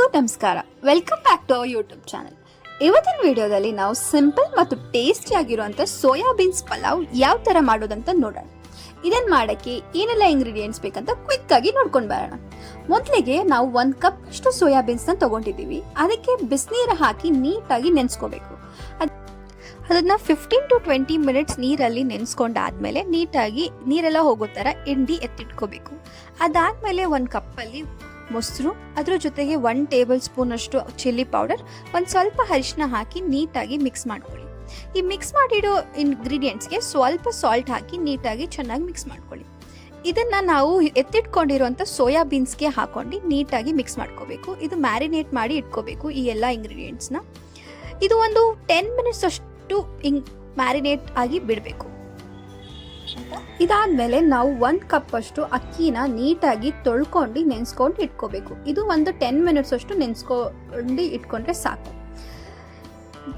ನಮಸ್ಕಾರ. Welcome back to our YouTube channel ಇವತ್ತಿನ ವಿಡಿಯೋದಲ್ಲಿ ನಾವು ಸಿಂಪಲ್ ಮತ್ತು ಟೇಸ್ಟಿ ಆಗಿರುವಂಥ ಸೋಯಾಬೀನ್ಸ್ ಪಲಾವ್ ಯಾವ ಥರ ಮಾಡೋದಂತ ನೋಡೋಣ. ಇದನ್ನು ಮಾಡೋಕ್ಕೆ ಏನೆಲ್ಲ ಇಂಗ್ರೀಡಿಯೆಂಟ್ಸ್ ಬೇಕಂತ ಕ್ವಿಕ್ ಆಗಿ ನೋಡ್ಕೊಂಡು ಬರೋಣ. ಮೊದಲಿಗೆ ನಾವು ಒಂದು ಕಪ್ ಅಷ್ಟು ಸೋಯಾಬೀನ್ಸ್ನ ತಗೊಂಡಿದ್ದೀವಿ. ಅದಕ್ಕೆ ಬಿಸಿನೀರು ಹಾಕಿ ನೀಟಾಗಿ ನೆನೆಸ್ಕೋಬೇಕು. ಅದನ್ನ ಫಿಫ್ಟೀನ್ ಟು ಟ್ವೆಂಟಿ ಮಿನಿಟ್ಸ್ ನೀರಲ್ಲಿ ನೆನೆಸ್ಕೊಂಡಾದ್ಮೇಲೆ ನೀಟಾಗಿ ನೀರೆಲ್ಲ ಹೋಗೋ ಥರ ಎಂಡಿ ಎತ್ತಿಟ್ಕೋಬೇಕು. ಅದಾದಮೇಲೆ ಒಂದು ಕಪ್ಪಲ್ಲಿ ಮೊಸರು, ಅದರ ಜೊತೆಗೆ ಒನ್ ಟೇಬಲ್ ಸ್ಪೂನ್ ಅಷ್ಟು ಚಿಲ್ಲಿ ಪೌಡರ್ ಒಂದು ಸ್ವಲ್ಪ ಅರಿಶಿನ ಹಾಕಿ ನೀಟಾಗಿ ಮಿಕ್ಸ್ ಮಾಡ್ಕೊಳ್ಳಿ. ಈ ಮಿಕ್ಸ್ ಮಾಡಿಡೋ ಇಂಗ್ರೀಡಿಯೆಂಟ್ಸ್ಗೆ ಸ್ವಲ್ಪ ಸಾಲ್ಟ್ ಹಾಕಿ ನೀಟಾಗಿ ಚೆನ್ನಾಗಿ ಮಿಕ್ಸ್ ಮಾಡ್ಕೊಳ್ಳಿ. ಇದನ್ನು ನಾವು ಎತ್ತಿಟ್ಕೊಂಡಿರುವಂಥ ಸೋಯಾಬೀನ್ಸ್ಗೆ ಹಾಕೊಂಡು ನೀಟಾಗಿ ಮಿಕ್ಸ್ ಮಾಡ್ಕೋಬೇಕು. ಇದು ಮ್ಯಾರಿನೇಟ್ ಮಾಡಿ ಇಟ್ಕೋಬೇಕು ಈ ಎಲ್ಲ ಇಂಗ್ರೀಡಿಯೆಂಟ್ಸ್ನ ಇದು ಒಂದು ಟೆನ್ ಮಿನಿಟ್ಸ್ ಅಷ್ಟು ಇಂಗ್ ಮ್ಯಾರಿನೇಟ್ ಆಗಿ ಬಿಡಬೇಕು. ಇದಾದ್ಮೇಲೆ ನಾವು ಒಂದು ಕಪ್ ಅಷ್ಟು ಅಕ್ಕಿನ ನೀಟಾಗಿ ತೊಳ್ಕೊಂಡು ನೆನ್ಸ್ಕೊಂಡು ಇಟ್ಕೋಬೇಕು. ಇದು ಒಂದು ಟೆನ್ ಮಿನಿಟ್ಸ್ ಅಷ್ಟು ನೆನೆಸ್ಕೊಂಡು ಇಟ್ಕೊಂಡ್ರೆ ಸಾಕು.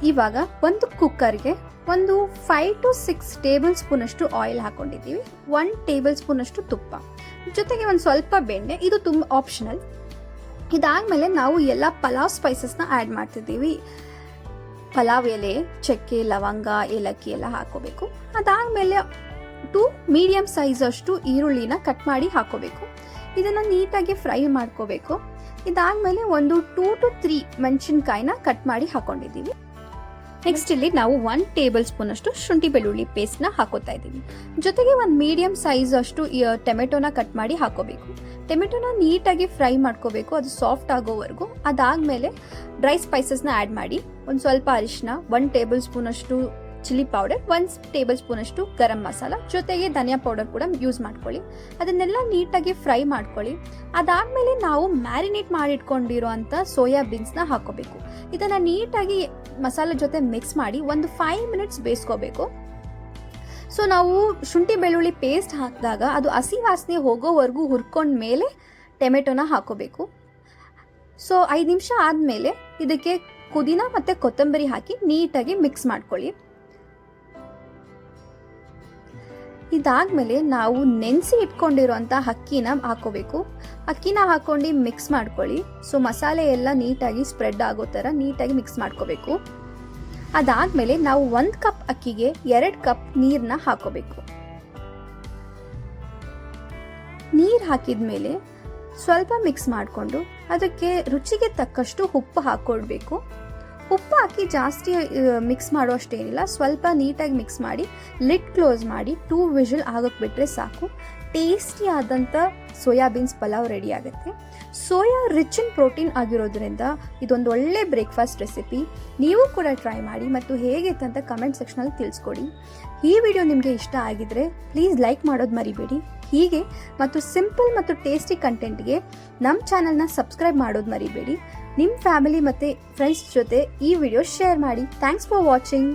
ಇವಾಗ ಒಂದು ಕುಕ್ಕರ್ಗೆ ಒಂದು five to six tablespoon ಅಷ್ಟು ಆಯಿಲ್ ಹಾಕೊಂಡಿದ್ದೀವಿ. ಒನ್ ಟೇಬಲ್ ಸ್ಪೂನ್ ಅಷ್ಟು ತುಪ್ಪ. ಜೊತೆಗೆ ಒಂದು ಸ್ವಲ್ಪ ಬೆಣ್ಣೆ, ಇದು ತುಂಬ ಆಪ್ಷನಲ್ ಇದಾದ್ಮೇಲೆ ನಾವು ಎಲ್ಲ ಪಲಾವ್ ಸ್ಪೈಸಸ್ನ ಆ್ಯಡ್ ಮಾಡ್ತಿದ್ದೀವಿ. ಪಲಾವ್ ಎಲೆ, ಚಕ್ಕೆ, ಲವಂಗ, ಏಲಕ್ಕಿ ಎಲ್ಲ ಹಾಕೋಬೇಕು ಅದಾದಮೇಲೆ ಟು ಮೀಡಿಯಮ್ ಸೈಜ್ ಅಷ್ಟು ಈರುಳ್ಳಿನ ಕಟ್ ಮಾಡಿ ಹಾಕೋಬೇಕು. ಇದನ್ನು ನೀಟಾಗಿ ಫ್ರೈ ಮಾಡ್ಕೋಬೇಕು. ಇದಾದ್ಮೇಲೆ ಒಂದು ಟೂ ಟು ತ್ರೀ ಮೆಣಸಿನ್ಕಾಯಿನ ಕಟ್ ಮಾಡಿ ಹಾಕೊಂಡಿದ್ದೀವಿ. ನೆಕ್ಸ್ಟ್ ಇಲ್ಲಿ ನಾವು ಒನ್ ಟೇಬಲ್ ಸ್ಪೂನ್ ಅಷ್ಟು ಶುಂಠಿ ಬೆಳ್ಳುಳ್ಳಿ ಪೇಸ್ಟ್ನ ಹಾಕೋತಾ ಇದ್ದೀವಿ. ಜೊತೆಗೆ ಒಂದು ಮೀಡಿಯಂ ಸೈಜ್ ಅಷ್ಟು ಟೊಮೆಟೊನ ಕಟ್ ಮಾಡಿ ಹಾಕೋಬೇಕು. ಟೊಮೆಟೊನ ನೀಟಾಗಿ ಫ್ರೈ ಮಾಡ್ಕೋಬೇಕು, ಅದು ಸಾಫ್ಟ್ ಆಗೋವರೆಗೂ. ಅದಾದಮೇಲೆ ಡ್ರೈ ಸ್ಪೈಸಸ್ನ ಆ್ಯಡ್ ಮಾಡಿ, ಒಂದು ಸ್ವಲ್ಪ ಅರಿಶಿನ ಒನ್ ಟೇಬಲ್ ಸ್ಪೂನ್ ಅಷ್ಟು ಚಿಲ್ಲಿ ಪೌಡರ್ ಒಂದು ಟೇಬಲ್ ಸ್ಪೂನ್ ಅಷ್ಟು ಗರಂ ಮಸಾಲ, ಜೊತೆಗೆ ಧನಿಯಾ ಪೌಡರ್ ಕೂಡ ಯೂಸ್ ಮಾಡ್ಕೊಳ್ಳಿ. ಅದನ್ನೆಲ್ಲ ನೀಟಾಗಿ ಫ್ರೈ ಮಾಡ್ಕೊಳ್ಳಿ. ಅದಾದಮೇಲೆ ನಾವು ಮ್ಯಾರಿನೇಟ್ ಮಾಡಿಟ್ಕೊಂಡಿರೋ ಅಂಥ ಸೋಯಾ ಬೀನ್ಸ್ನ ಹಾಕೋಬೇಕು ಇದನ್ನು ನೀಟಾಗಿ ಮಸಾಲೆ ಜೊತೆ ಮಿಕ್ಸ್ ಮಾಡಿ ಒಂದು ಫೈವ್ ಮಿನಿಟ್ಸ್ ಬೇಯಿಸ್ಕೋಬೇಕು. ಸೊ ನಾವು ಶುಂಠಿ ಬೆಳ್ಳುಳ್ಳಿ ಪೇಸ್ಟ್ ಹಾಕಿದಾಗ ಅದು ಹಸಿ ವಾಸನೆ ಹೋಗೋವರೆಗೂ ಹುರ್ಕೊಂಡ ಮೇಲೆ ಟೊಮೆಟೊನ ಹಾಕೋಬೇಕು ಸೊ ಐದು ನಿಮಿಷ ಆದಮೇಲೆ ಇದಕ್ಕೆ ಪುದೀನ ಮತ್ತು ಕೊತ್ತಂಬರಿ ಹಾಕಿ ನೀಟಾಗಿ ಮಿಕ್ಸ್ ಮಾಡ್ಕೊಳ್ಳಿ. ಇದಾದ್ಮೇಲೆ ನಾವು ನೆನೆಸಿ ಇಟ್ಕೊಂಡಿರುವಂಥ ಅಕ್ಕಿನ ಹಾಕೋಬೇಕು. ಅಕ್ಕಿನ ಹಾಕೊಂಡು ಮಿಕ್ಸ್ ಮಾಡ್ಕೊಳ್ಳಿ. ಸೊ ಮಸಾಲೆ ಎಲ್ಲ ನೀಟಾಗಿ ಸ್ಪ್ರೆಡ್ ಆಗೋ ಥರ ನೀಟಾಗಿ ಮಿಕ್ಸ್ ಮಾಡ್ಕೋಬೇಕು. ಅದಾದಮೇಲೆ ನಾವು ಒಂದು ಕಪ್ ಅಕ್ಕಿಗೆ ಎರಡು ಕಪ್ ನೀರನ್ನ ಹಾಕೋಬೇಕು. ನೀರು ಹಾಕಿದ ಮೇಲೆ ಸ್ವಲ್ಪ ಮಿಕ್ಸ್ ಮಾಡಿಕೊಂಡು ಅದಕ್ಕೆ ರುಚಿಗೆ ತಕ್ಕಷ್ಟು ಉಪ್ಪು ಹಾಕ್ಕೊಳ್ಬೇಕು ಉಪ್ಪು ಹಾಕಿ ಜಾಸ್ತಿ ಮಿಕ್ಸ್ ಮಾಡುವಷ್ಟೇನಿಲ್ಲ ಸ್ವಲ್ಪ ನೀಟಾಗಿ ಮಿಕ್ಸ್ ಮಾಡಿ ಲಿಡ್ ಕ್ಲೋಸ್ ಮಾಡಿ ಟೂ ವಿಷಲ್ ಆಗೋಕ್ಕೆ ಬಿಟ್ಟರೆ ಸಾಕು. ಟೇಸ್ಟಿ ಆದಂಥ ಸೋಯಾಬೀನ್ಸ್ ಪಲಾವ್ ರೆಡಿ ಆಗುತ್ತೆ. ಸೋಯಾ ರಿಚ್ ಇನ್ ಪ್ರೋಟೀನ್ ಆಗಿರೋದ್ರಿಂದ ಇದೊಂದು ಒಳ್ಳೆ ಬ್ರೇಕ್ಫಾಸ್ಟ್ ರೆಸಿಪಿ ನೀವು ಕೂಡ ಟ್ರೈ ಮಾಡಿ ಮತ್ತು ಹೇಗಿತ್ತು ಅಂತ ಕಮೆಂಟ್ ಸೆಕ್ಷನಲ್ಲಿ ತಿಳಿಸ್ಕೊಡಿ. ಈ ವಿಡಿಯೋ ನಿಮಗೆ ಇಷ್ಟ ಆಗಿದ್ರೆ ಪ್ಲೀಸ್ ಲೈಕ್ ಮಾಡೋದು ಮರಿಬೇಡಿ. ಹೀಗೆ ಮತ್ತು ಸಿಂಪಲ್ ಮತ್ತು ಟೇಸ್ಟಿ ಕಂಟೆಂಟ್ಗೆ ನಮ್ಮ ಚಾನಲ್ನ ಸಬ್ಸ್ಕ್ರೈಬ್ ಮಾಡೋದು ಮರಿಬೇಡಿ. ನಿಮ್ಮ ಫ್ಯಾಮಿಲಿ ಮತ್ತು ಫ್ರೆಂಡ್ಸ್ ಜೊತೆ ಈ ವಿಡಿಯೋ ಶೇರ್ ಮಾಡಿ. Thanks for watching